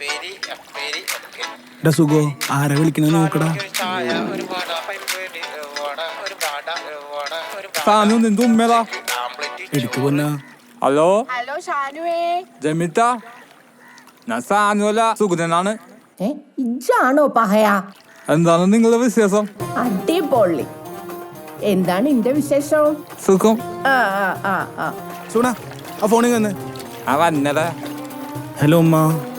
പേരി പേരി okay എടാ സുഖോ ആരെ വിളിക്കണ നോക്കടാ. ഒരു ചായ ഒരു വട പരിപ്പേരി വട ഒരു വട വട ഒരു സാനു നിന്റെ ഉമ്മേതാ ആംപ്ലേറ്റ് എടുത്തു ഹലോ? ഹലോ ഷാനുവേ. ജമിത്ത ഞാൻ സാനു അല്ല സുഗതനാണ് ഏ ഇജാണോ പഹയ? എന്താണ് നിങ്ങളുടെ വിശേഷം? അടിപൊളി. എന്താണ് എന്റെ വിശേഷം? സുഖം. ആ ആ ആ ആ. സൂണ ആ ഫോണിൽ വന്ന് ആ വന്നതാ ഹലോ അമ്മ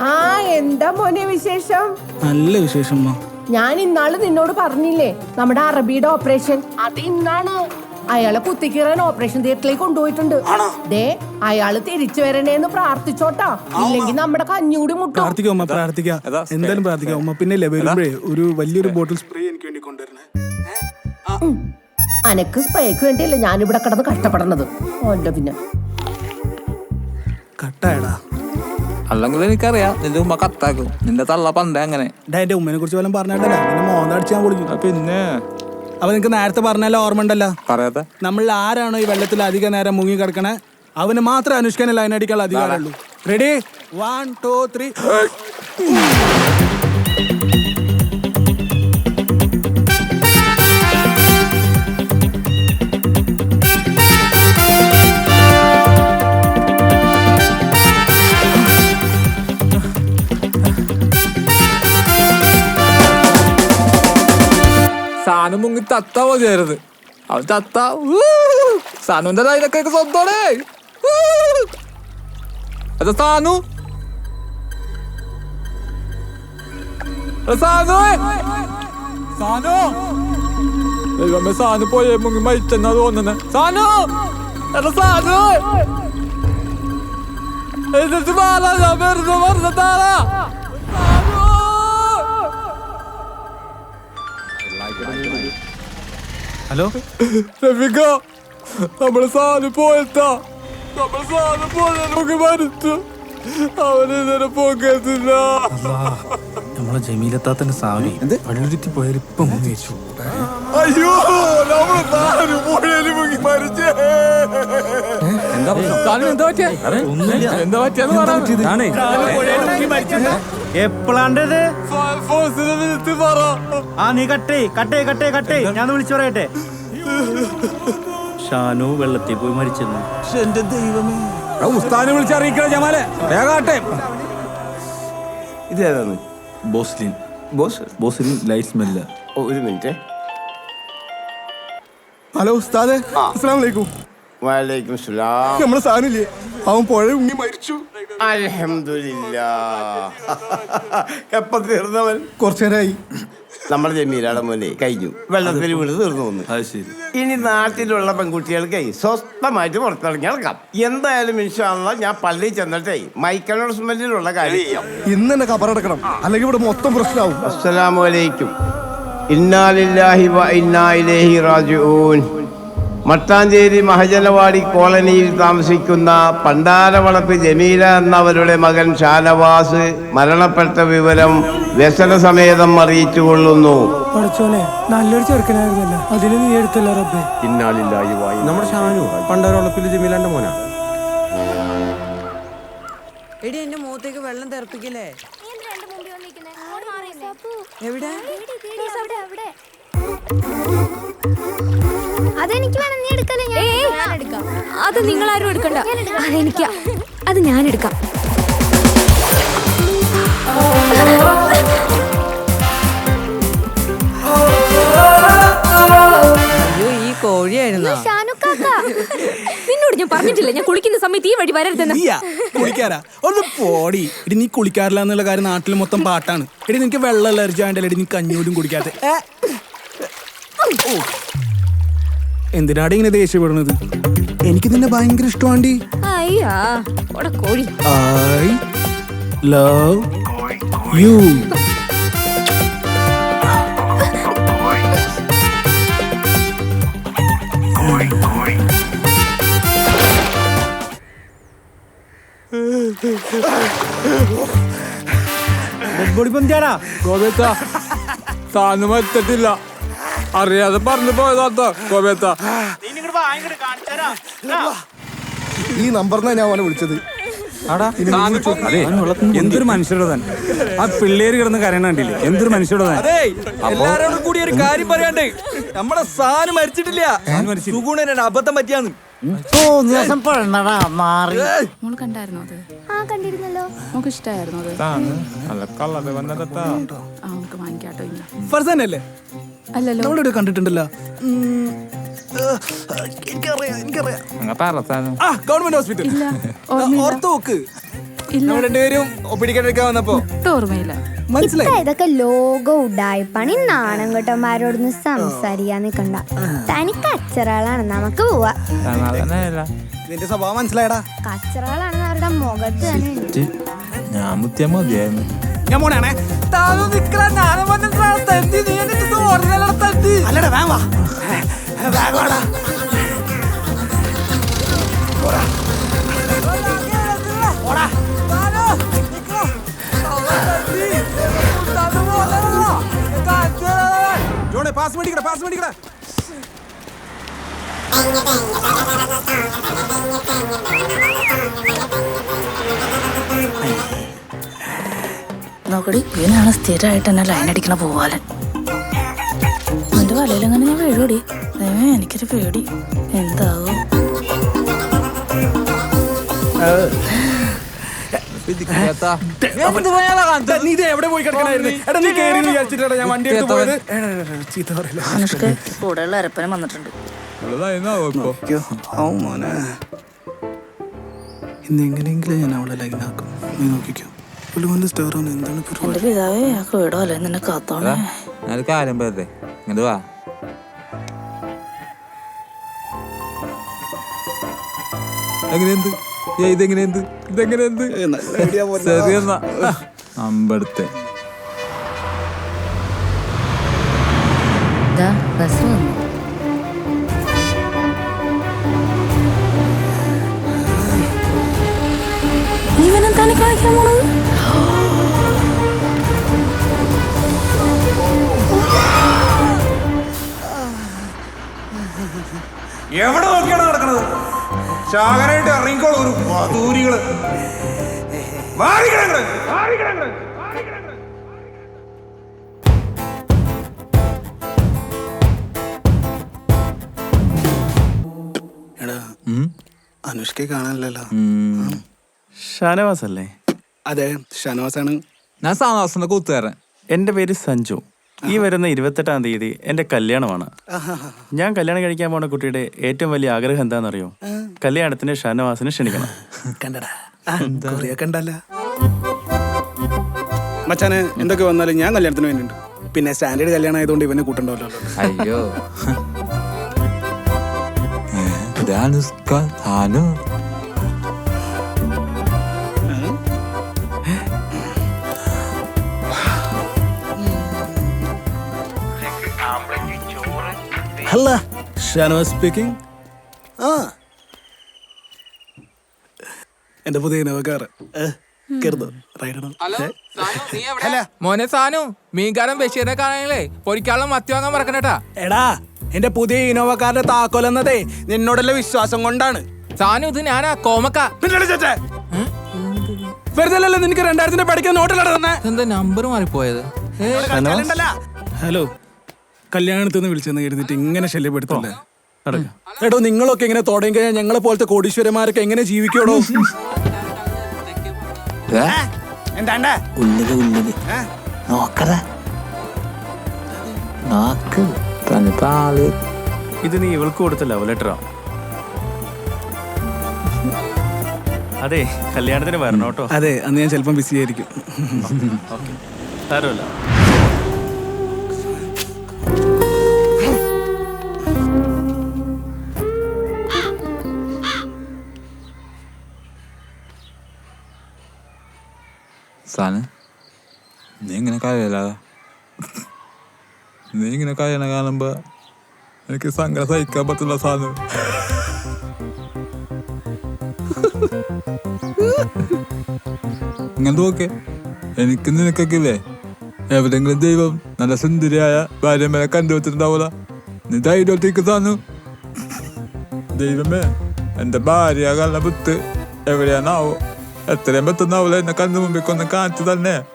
ആ എന്താ മോനെ വിശേഷം? നല്ല വിശേഷം ഞാൻ ഇന്നാൾ നിന്നോട് പറഞ്ഞില്ലേ നമ്മുടെ അറബിയുടെ ഓപ്പറേഷൻ അത് ഇന്നാണ് അയാളെ കുത്തിക്കീറാൻ ഓപ്പറേഷൻ തിയേറ്ററിലേക്ക് കൊണ്ടുപോയിട്ടുണ്ട്. ദേ അയാൾ തിരിച്ചു വരണേന്ന് പ്രാർത്ഥിച്ചോട്ടാ. ഇല്ലെങ്കിൽ നമ്മുടെ കഞ്ഞൂടി മുട്ടും. പ്രാർത്ഥിക്കാം പ്രാർത്ഥിക്കാം? എന്തായാലും പ്രാർത്ഥിക്കാം. അമ്മ പിന്നെ ഇല്ലേ വരുമ്പോഴേ ഒരു വലിയൊരു ബോട്ടിൽ സ്പ്രേ എനിക്ക് വേണ്ടി കൊണ്ടുവരണേ. അനക്ക് സ്പ്രേക്ക് വേണ്ടിയല്ലേ ഞാനിവിടെ കിടന്ന് കഷ്ടപ്പെടുന്നത്. ഓന്റെ പിന്നെ. കട്ടായടാ. അല്ലെങ്കിൽ എനിക്കറിയാം. നിന്റെ ഉമ്മ കത്താക്കും നിന്റെ തള്ള പണ്ടേ അങ്ങനെ. എന്റെ ഉമ്മനെ കുറിച്ച് വല്ലതും പറഞ്ഞിട്ടല്ലേ നിന്നെ ഞാൻ വിളിക്കും പിന്നെ? അപ്പൊ നിനക്ക് നേരത്തെ പറഞ്ഞാലോ ഓർമ്മ ഉണ്ടല്ലോ? പറയാത്ത. നമ്മൾ ആരാണോ ഈ വെള്ളത്തിൽ അധിക നേരം മുങ്ങി കിടക്കണേ? അവന് മാത്രമേ അനുഷ്കനല്ല ലൈൻ അടിക്കാനുള്ള അധികാരമുള്ളൂ. റെഡി വൺ ടു ത്രീ മുങ്ങി തത്ത മതിയായിരുന്നു. അവൻ തത്ത ഊ! സാനുവിന്റെ ലൈനൊക്കെ സ്വന്തോടെ അത് സാനു. സാനു. സാനു. ദൈവമേ സാനു പോയേ മുങ്ങി മരിച്ചെന്നാ തോന്നുന്നെ. സാനു. എടാ സാനു. എന്നിട്ട് മാറാ ഞാൻ വെറുതെ വെറുതെ താറാ ഹലോ? രഫിക നമ്മൾ സാധനം പോയത്താ നമ്മൾ സാധനം പോയ നമുക്ക് മരിച്ചു. അവന് ഇതുവരെ പോകത്തില്ല നമ്മളെ ജമീലത്താത്തന്റെ സാവനി വെള്ളത്തി പോയാൽ ഇപ്പൊ മുങ്ങി വെച്ചു അയ്യോ നമ്മൾ സാധനം പോയാലും മുങ്ങി മരിച്ചേ. സാധനം എന്താ പറ്റിയ? എന്താ പറ്റിയെന്ന് പറയാ എപ്പോഴാണ്ടത് ഫോഴ്സിനെ വിളിച്ച് പറ. ആ നീ കട്ടേ കട്ടേ കട്ടേ കട്ടേ ഞാൻ വിളിച്ചു പറയട്ടെ. ഷാനു വെള്ളത്തിൽ പോയി മരിച്ചെന്നു എന്റെ ദൈവമേ. ഉസ്താനെ വിളിച്ചറിയിക്കണം ജമാലെ. വേഗാട്ടെ. ഇതേതാണ് ബോസ്ലിൻ. ബോസ്? ബോസ്ലിൻ ലൈറ്റ് സ്മെല്ല. ഓ, ഒരു മിനിറ്റ്. ഹലോ ഉസ്താദ്. അസ്സലാമു അലൈക്കും. വലൈക്കും സലാം നമ്മളെ സാധനമില്ലേ അവൻ പുഴ ഉണ്ണി മരിച്ചു. എപ്പ തീർന്നവൻ? കുറച്ചു നേരമായി നമ്മുടെ ജമീലാടെ മോനെ കഴിഞ്ഞു. വെള്ളത്തിൽ വീണ് തീർന്നു വന്നു ഇനി നാട്ടിലുള്ള പെൺകുട്ടികൾക്ക് സ്വസ്ഥമായിട്ട് പുറത്തിറങ്ങി നടക്കാം. എന്തായാലും ഇൻഷാല്ല ഞാൻ പള്ളിയിൽ ചെന്നിട്ടേ മൈക്കൽ ഹോസ്പിറ്റലിലുള്ള കാര്യം ചെയ്യാം. ഇന്ന് തന്നെ കബറടക്കണം അല്ലെങ്കിൽ ഇവിടെ മൊത്തം പ്രശ്നമാവും. അസ്സലാമു അലൈക്കും. ഇന്നാലില്ലാഹി വ ഇന്നാ ഇലൈഹി റാജിഊൻ. മട്ടാഞ്ചേരി മഹജനവാടി കോളനിയിൽ താമസിക്കുന്ന പണ്ടാരവളപ്പ് ജമീല എന്നവരുടെ മകൻ ഷാനവാസ് മരണപ്പെട്ട വിവരം വ്യസന സമേതം അറിയിച്ചു കൊള്ളുന്നു പഠിച്ചോനെ നല്ലൊരു ചെറുക്കനായിരുന്നല്ലോ അതിന് നീ എടുത്തല്ല റബ്ബേ ഇന്നാലില്ലാഹി വായി നമ്മുടെ ഷാനു ജമീലാന്റെ മോനാ എടി എന്റെ മുഖത്തേക്ക് വെള്ളം തെറപ്പിക്കില്ലേ എവിടെ അതെനിക്ക് വേണം നീ എടുക്കല്ലേ ഞാൻ എടുക്കാം അത് നിങ്ങൾ ആരും എടുക്കണ്ട അതെനിക്കാ അത് ഞാൻ എടുക്കാം. അയ്യോ ഈ കോഴിയായിരുന്നോ? നിന്നോട് ഞാൻ പറഞ്ഞിട്ടില്ല ഞാൻ കുളിക്കുന്ന സമയത്ത് ഈ വഴി വരരുതെന്ന്. കുളിക്കാരാ? ഒന്ന് പോടി. എടി നീ കുളിക്കാറില്ല എന്നുള്ള കാര്യം നാട്ടിൽ മൊത്തം പാട്ടാണ്. എടി നിനക്ക് വെള്ളം അലർജി ആണ്ടല്ലേ എടി നീ കഞ്ഞൂലും കുടിക്കാത്ത? ഓ. എന്തിനാടി ഇങ്ങനെ ദേഷ്യപ്പെടുന്നത്? എനിക്ക് നിന്നെ ഭയങ്കര ഇഷ്ടമാണ്ടി അയ്യാ ഓടെ കോഴി. ഐ ലവ് യു ബോഡി പന്തിയാടാ? ഗോപേത്ത സാധനം എത്തത്തില്ല അറിയാതെ പറഞ്ഞു പോയതാത്ത ഗോപേത്ത ഈ നമ്പറിനാണ് ഞാൻ അവനെ വിളിച്ചത്. അതെ എന്തൊരു മനുഷ്യരുടെ തന്നെ ആ പിള്ളേര് കിടന്ന് കരയണ കണ്ടില്ലേ? എന്തൊരു തന്നെ എല്ലാരോടും കൂടി ഒരു കാര്യം പറയാണ്ട്. നമ്മുടെ സാധനം മരിച്ചിട്ടില്ല. അബദ്ധം പറ്റിയാന്ന്. കണ്ടായിരുന്നോ അത്? ആ കണ്ടിരുന്നല്ലോ. നമുക്ക് ഇഷ്ടമായിരുന്നോ അത്? ആ നമുക്ക് വാങ്ങിക്കാട്ടോ ഇല്ല നമ്മളിവിടെ കണ്ടിട്ടുണ്ടല്ലോ? ഉം, എനിക്കറിയാം എനിക്കറിയാം. ആ ഗവൺമെന്റ് ഹോസ്പിറ്റൽ ഇല്ല ഓർമ്മയില്ല. ഓർത്ത് നോക്ക്. ഇല്ല. നമ്മൾ രണ്ടുപേരും ഒപ്പിടിക്കാൻ വന്നപ്പോ. ഒട്ടും ഓർമ്മയില്ല. മനസ്സിലായി? ഇതൊക്കെ ലോക ഉഡായിപ്പാണ് ഈ നാണംകെട്ടന്മാരോടൊന്ന് സംസാരിക്കാൻ നിക്കണ്ട. തനിക്ക് അച്ചറകളാണ് നമുക്ക് പോവാ. നിന്റെ സ്വഭാവം മനസ്സിലായടാ. കച്ചറകളാണെന്ന് അവരുടെ മുഖത്ത് തന്നെ. ഉണ്ട്. ഞാൻ മുത്തിയാ മതിയായിരുന്നു. ഞാൻ മോനാണേ അല്ലടാ വേഗം വാ. വേഗം. ജോണേ പാസ് മേടിക്കടാ പാസ് മേടിക്കടാ. നോക്കടി ഇവനാണ് സ്ഥിരമായിട്ട് എന്നെ ലൈൻ അടിക്കണ പോവാലൻ. വലയിലെങ്ങനെ ഞാൻ വീഴൂടി എനിക്കൊരു പേടി. എന്താവോ? നീ ഇത് എവിടെ പോയി കിടക്കണായിരുന്നു? എടാ നീ കേറി വിചാരിച്ചിട്ടാ ഞാൻ വണ്ടി എടുത്ത് പോയത്. ചീത്ത പറയില്ല? അനുഷ്ക കൂടെയുള്ള അരപ്പനം വന്നിട്ടുണ്ട്. മോനെ. ഇന്ന് എങ്ങനെയെങ്കിലും ഞാൻ അവളെ ലൈനാക്കും. നീ നോക്കിക്കോ. പുള്ളിമോന്റെ സ്റ്റാർ എന്താണ് പരിപാടി? എന്റെ പിതാവേ ആ വീടോ അല്ലെ നിന്നെ കാത്തോണേ. അത് കാര്യം പറയട്ടെ? ഇങ്ങോട്ട് വാ. ഇതെങ്ങനെയുണ്ട്? ശരി എന്നാ. അമ്പടുത്തെ. ബസ് വന്നു. ഇവനെന്താണ് കാണിക്കാൻ പോണത്? എവിടെ നോക്കിയാണ് നടക്കണത്? ശാകരായിട്ട് ഇറങ്ങിക്കോളൂ ഒരു വധൂരികൾ മാറിക്കിടങ്ങൾ കാണാനില്ലല്ലോ. ഷാനവാസ് അല്ലേ അതെ ഷാനവാസാണ്. ഞാൻ സാമാസിന്റെ കൂത്തുകാരൻ. എന്റെ പേര് സഞ്ജു. ഈ വരുന്ന ഇരുപത്തെട്ടാം തീയതി എന്റെ കല്യാണമാണ്. ഞാൻ കല്യാണം കഴിക്കാൻ പോണ കുട്ടിയുടെ ഏറ്റവും വലിയ ആഗ്രഹം എന്താണെന്നറിയോ? കല്യാണത്തിന് ഷാനവാസിനെ ക്ഷണിക്കണം. കണ്ടടാ. കണ്ടല്ല. മച്ചാന് എന്തൊക്കെ വന്നാലും ഞാൻ കല്യാണത്തിന് വേണ്ടിണ്ട് പിന്നെ സ്റ്റാൻഡേർഡ് കല്യാണം ആയതുകൊണ്ട് ഇവനെ കൂട്ടണ്ടല്ലോ. അയ്യോ. ഹലോ ഷാനവാസ് സ്പീക്കിംഗ് ആ. എന്റെ പുതിയ റൈഡണം മോനെ സാനു മീൻകാരൻ ബഷീറിനെ കാണാനല്ലേ? പൊരിക്കാനുള്ള മത്തി വാങ്ങാൻ മറക്കണേട്ടാ. എടാ എന്റെ പുതിയ ഇനോവക്കാരുടെ താക്കോലെന്നതേ നിന്നോടുള്ള വിശ്വാസം കൊണ്ടാണ്. സാനു ഇത് ഞാനാ കോമക്ക. വെറുതെ നിനക്ക് രണ്ടായിരത്തിന്റെ പഠിക്കാൻ എന്താ നമ്പർ മാറിപ്പോയത്? ഹലോ കല്യാണത്തിൽ നിന്ന് വിളിച്ചെന്ന് കരുതിട്ട് ഇങ്ങനെ ശല്യപ്പെടുത്തല്ലേ എടോ നിങ്ങളൊക്കെ ഇങ്ങനെ തുടങ്ങി കഴിഞ്ഞാൽ ഞങ്ങളെ പോലത്തെ കോടീശ്വരന്മാരൊക്കെ എങ്ങനെ ജീവിക്കണോ എന്താണ്ടാ? ഉള്ളത് ഉള്ളത് നോക്കറ നോക്ക് ഇത് നീ ഇവൾക്ക് കൊടുത്ത ലവ് ലെറ്ററാ അതെ കല്യാണത്തിന് വരണോട്ടോ കേട്ടോ. അതെ അന്ന് ഞാൻ ചിലപ്പം ബിസി ആയിരിക്കും. സാരമില്ല. സാന് നീ ഇങ്ങനെ കഴിയല നീ ഇങ്ങനെ കഴിയണ കാണുമ്പോ എനിക്ക് സങ്കടം സഹിക്കാൻ പറ്റുന്ന സാധനം. ഇങ്ങനത്തെ ഓക്കെ എനിക്ക് നിനക്കൊക്കെ ഇല്ലേ എവിടെങ്കിലും ദൈവം നല്ല സുന്ദരിയായ ഭാര്യമേനെ കണ്ടുവച്ചിട്ടുണ്ടാവൂല നീ ധൈര്യത്തേക്ക് താന്നു. ദൈവമേ എന്റെ ഭാര്യ കള്ള പുത്ത് എവിടെയാണാവോ? やってねまた名古屋中野もめこんな感じだね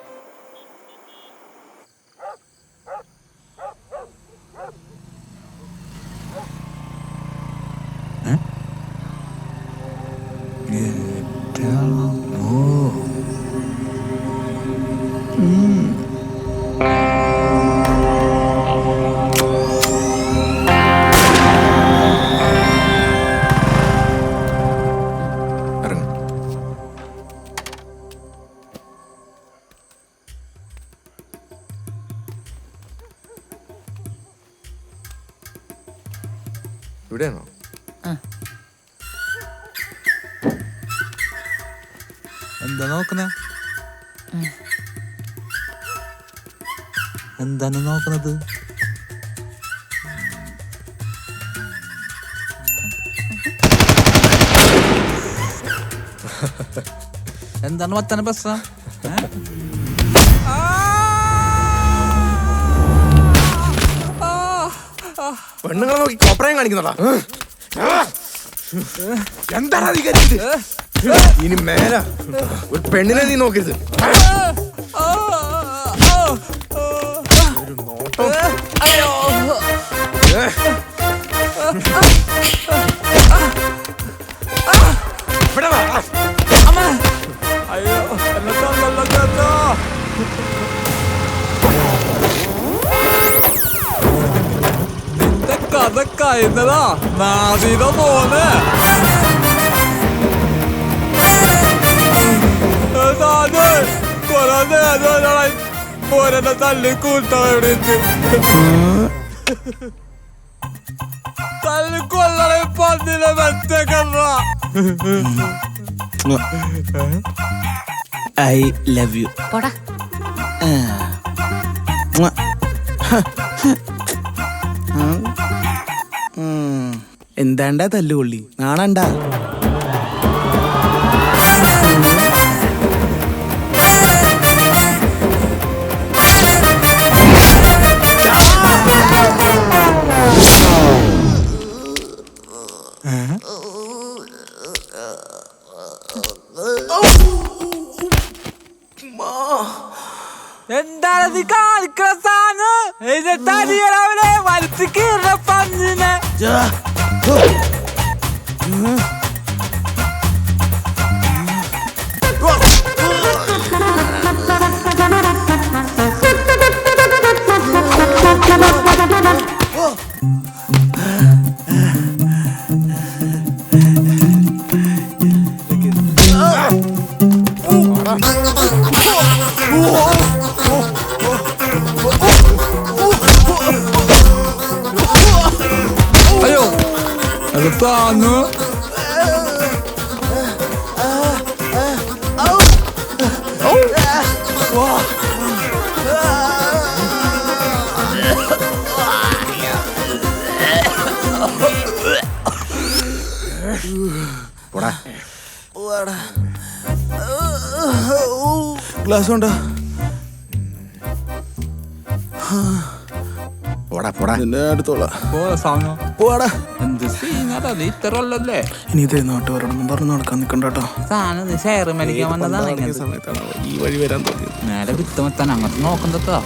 ഇവിടെയാണോ എന്താ നോക്കണേ എന്താണ് നോക്കുന്നത്? എന്താണ് മത്തന പ്രശ്നം? പെണ്ണുങ്ങളെ നോക്കി കോപ്രായം കാണിക്കുന്നതാ. എന്താണ് അധികാരി ഇനി മേല. ഒരു പെണ്ണിനെ നീ നോക്കരുത്. അയ്യോ കഥ കഴിയുന്നതാ നാദിയുടെ മോനെ കൊറേ നേരം ഓരെന്നെ തല്ലി കൂട്ടം എവിടെ തല്ലി കൊല്ലണേ പന്നിലെ കഥ ഐ ലവ് യു. പോടാ. എന്താണ്ടാ തല്ലുകൊള്ളി നാണണ്ടാ? എന്താണ് നീ കാണിക്കണ സാധനം? എന്നിട്ട് അടിയണവനെ വലിച്ചു കീറ പന്നിനെ. അയ്യോ ഗ്ലാസ് കൊണ്ടാ പോടാ പോടാ. നിന്റെ അടുത്തോളാ പോരാ നീ ഇത്ര ഉള്ളല്ലേ ഇനി ഇതേ നാട്ടുകാരോടൊന്നും പറഞ്ഞു നടക്കാൻ നിൽക്കണ്ട കേട്ടോ. സാധനം നീ ഷെയർ മേടിക്കാൻ വന്നതാണ് സമയത്താണ്? ഈ വഴി വരാൻ തോന്നിയത്. നേരെ വിത്തമെത്താൻ അങ്ങോട്ട് നോക്കണ്ടോ